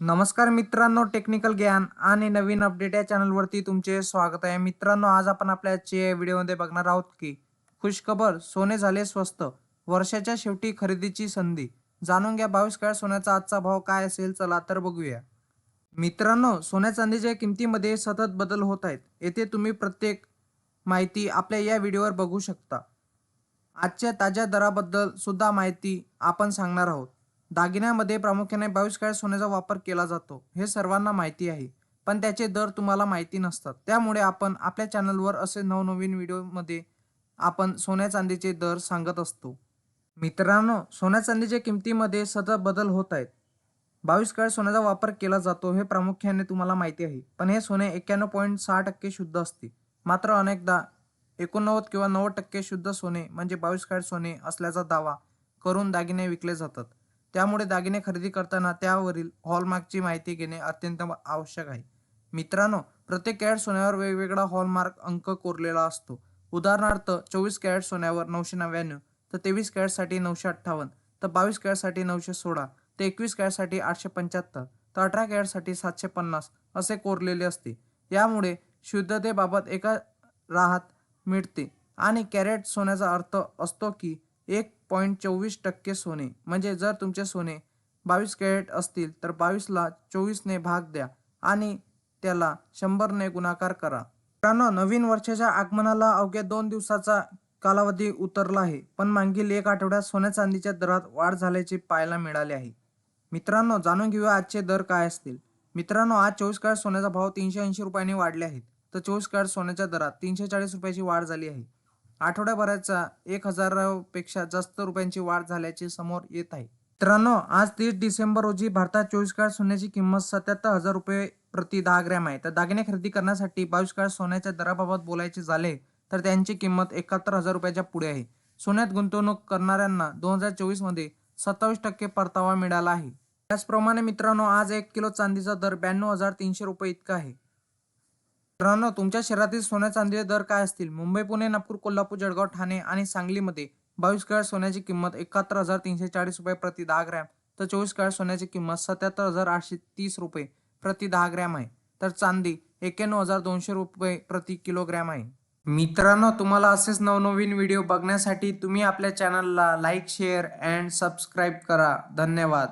नमस्कार मित्रांनो टेक्निकल ज्ञान आणि नवीन अपडेट या चॅनलवरती तुमचे स्वागत आहे. मित्रांनो आज आपण आपल्या व्हिडिओमध्ये बघणार आहोत की खुशखबर सोने झाले स्वस्त वर्षाच्या शेवटी खरेदीची संधी. जाणून घ्या बावीस काळ सोन्याचा आजचा भाव काय असेल चला तर बघूया. मित्रांनो सोन्या चांदीच्या किमतीमध्ये सतत बदल होत आहेत. येथे तुम्ही प्रत्येक माहिती आपल्या या व्हिडिओवर बघू शकता. आजच्या ताज्या दराबद्दल सुद्धा माहिती आपण सांगणार आहोत. दागिन्यामध्ये प्रामुख्याने बावीस कॅरेट सोन्याचा वापर केला जातो. हे सर्वांना माहिती आहे पण त्याचे दर तुम्हाला माहिती नसतात. त्यामुळे आपण आपल्या चॅनलवर असे नवनवीन व्हिडिओमध्ये आपण सोन्या चांदीचे दर सांगत असतो. मित्रांनो सोन्या चांदीच्या किमतीमध्ये सतत बदल होत आहेत. बावीस कॅरेट सोन्याचा वापर केला जातो हे प्रामुख्याने तुम्हाला माहिती आहे पण हे सोने एक्क्याण्णव पॉईंट सहा टक्के शुद्ध असते. मात्र अनेकदा एकोणनव्वद किंवा नव्वद टक्के शुद्ध सोने म्हणजे बावीस कॅरेट सोने असल्याचा दावा करून दागिने विकले जातात. त्यामुळे दागिने खरेदी करताना त्यावरील हॉलमार्कची माहिती घेणे अत्यंत आवश्यक आहे. मित्रांनो प्रत्येक कॅरेट सोन्यावर वेगवेगळा हॉलमार्क अंक कोरलेला असतो. उदाहरणार्थ चोवीस कॅरेट सोन्यावर नऊशे नव्याण्णव तर तेवीस कॅरेटसाठी नऊशे अठ्ठावन्न तर बावीस कॅरेटसाठी नऊशे सोळा तर एकवीस कॅरेटसाठी आठशे पंच्याहत्तर तर अठरा कॅरेटसाठी सातशे पन्नास असे कोरलेले असते. यामुळे शुद्धतेबाबत एका राहत मिळते. आणि कॅरेट सोन्याचा अर्थ असतो की एक पॉईंट चोवीस टक्के सोने. म्हणजे जर तुमचे सोने बावीस कॅरेट असतील तर बावीसला चोवीसने भाग द्या आणि त्याला शंभरने गुणाकार करा. मित्रांनो नवीन वर्षाच्या आगमनाला अवघ्या दोन दिवसाचा कालावधी उतरला आहे पण मागील एक आठवड्यात सोन्या चांदीच्या दरात वाढ झाल्याचे पाहायला मिळाले आहे. मित्रांनो जाणून घेऊया आजचे दर काय असतील. मित्रांनो आज चोवीस कॅरेट सोन्याचा भाव तीनशे ऐंशी रुपयांनी वाढले आहेत. तर चोवीस कॅरेट सोन्याच्या दरात तीनशे चाळीस रुपयाची वाढ झाली आहे. आठवड्याभराचा एक हजारापेक्षा जास्त रुपयांची वाढ झाल्याचे समोर येत आहे. मित्रांनो आज तीस डिसेंबर रोजी भारतात चोवीस काळ सोन्याची किंमत सत्याहत्तर हजार रुपये प्रति दहा ग्रॅम आहे. तर दागिने खरेदी करण्यासाठी बावीस काळ सोन्याच्या दराबाबत बोलायचे झाले तर त्यांची किंमत एकाहत्तर हजार रुपयाच्या पुढे आहे. सोन्यात गुंतवणूक करणाऱ्यांना दोन हजार चोवीसमध्ये सत्तावीस टक्के परतावा मिळाला आहे. त्याचप्रमाणे मित्रांनो आज एक किलो चांदीचा दर ब्याण्णव हजार तीनशे रुपये इतका आहे. मित्रांनो तुमच्या शहरातील सोन्या चांदीचे दर काय असतील? मुंबई पुणे नागपूर कोल्हापूर जळगाव ठाणे आणि सांगलीमध्ये बावीस कॅरेट सोन्याची किंमत एकाहत्तर हजार तीनशे चाळीस रुपये प्रति दहा ग्रॅम. तर चोवीस कॅरेट सोन्याची किंमत सत्याहत्तर हजार आठशे तीस रुपये प्रति दहा ग्रॅम आहे. तर चांदी एक्क्याण्णव हजार दोनशे रुपये प्रति किलोग्रॅम आहे. मित्रांनो तुम्हाला असेच नवनवीन व्हिडिओ बघण्यासाठी तुम्ही आपल्या चॅनलला लाईक शेअर अँड सबस्क्राईब करा. धन्यवाद.